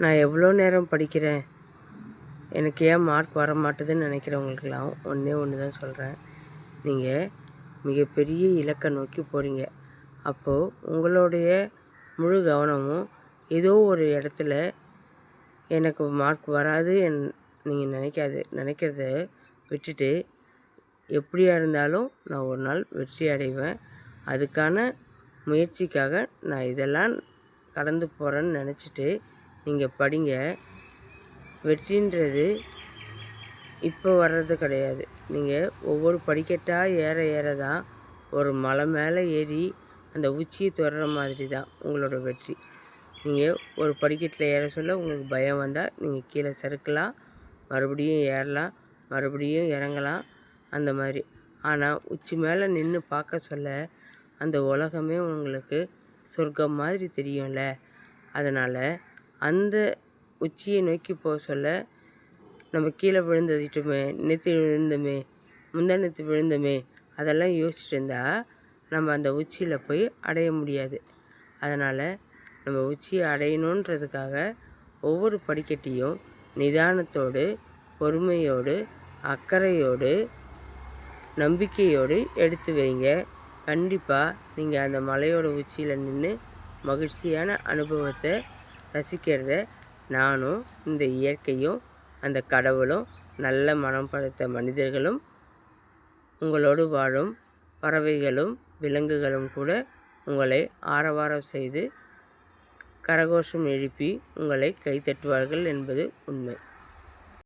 நான் எவ்வளோ நேரம் படிக்கிறேன்? எனக்கு ஏன் மார்க் வர மாட்டுதுன்னு நினைக்கிறவங்களுக்கெல்லாம் ஒன்றே ஒன்று தான் சொல்கிறேன் நீங்கள் மிகப்பெரிய இலக்கை நோக்கி போகிறீங்க அப்போது உங்களுடைய முழு கவனமும் ஏதோ ஒரு இடத்துல எனக்கு மார்க் வராது என் நீங்கள் நினைக்காது நினைக்கிறத விட்டுட்டு எப்படியா இருந்தாலும் நான் ஒரு நாள் வெற்றி அடைவேன். அதுக்கான முயற்சிக்காக நான் இதெல்லாம் கடந்து போகிறேன்னு நினச்சிட்டு நீங்கள் படிங்க. வெற்றின்றது இப்போ வர்றது கிடையாது. நீங்கள் ஒவ்வொரு படிக்கட்டாக ஏற ஏற தான் ஒரு மலை மேலே ஏறி அந்த உச்சியை தொடர மாதிரி தான் உங்களோட வெற்றி. நீங்கள் ஒரு படிக்கட்டில் ஏற சொல்ல உங்களுக்கு பயம் வந்தால் நீங்கள் கீழே சறுக்கலாம் மறுபடியும் ஏறலாம் மறுபடியும் இறங்கலாம் அந்த மாதிரி. ஆனால் உச்சி மேலே நின்று பார்க்க சொல்ல அந்த உலகமே உங்களுக்கு சொர்க்கம் மாதிரி தெரியும்ல. அதனால் அந்த உச்சியை நோக்கி போக சொல்ல நம்ம கீழே விழுந்ததிட்டுமே நேற்று விழுந்தோமே முந்தா நேற்று விழுந்தோமே அதெல்லாம் யோசிச்சுட்டு இருந்தால் நம்ம அந்த உச்சியில் போய் அடைய முடியாது. அதனால் நம்ம உச்சியை அடையணுன்றதுக்காக ஒவ்வொரு படிக்கட்டையும் நிதானத்தோடு பொறுமையோடு அக்கறையோடு நம்பிக்கையோடு எடுத்து வைங்க. கண்டிப்பாக நீங்கள் அந்த மலையோட உச்சியில் நின்று மகிழ்ச்சியான அனுபவத்தை ரசிக்கிறத. நானும் இந்த இயற்கையும் அந்த கடவுளும் நல்ல மனம் படைத்த மனிதர்களும் உங்களோடு வாழும் பறவைகளும் விலங்குகளும் கூட உங்களை ஆரவாரம் செய்து கரகோஷம் எழுப்பி உங்களை கைத்தட்டுவார்கள் என்பது உண்மை.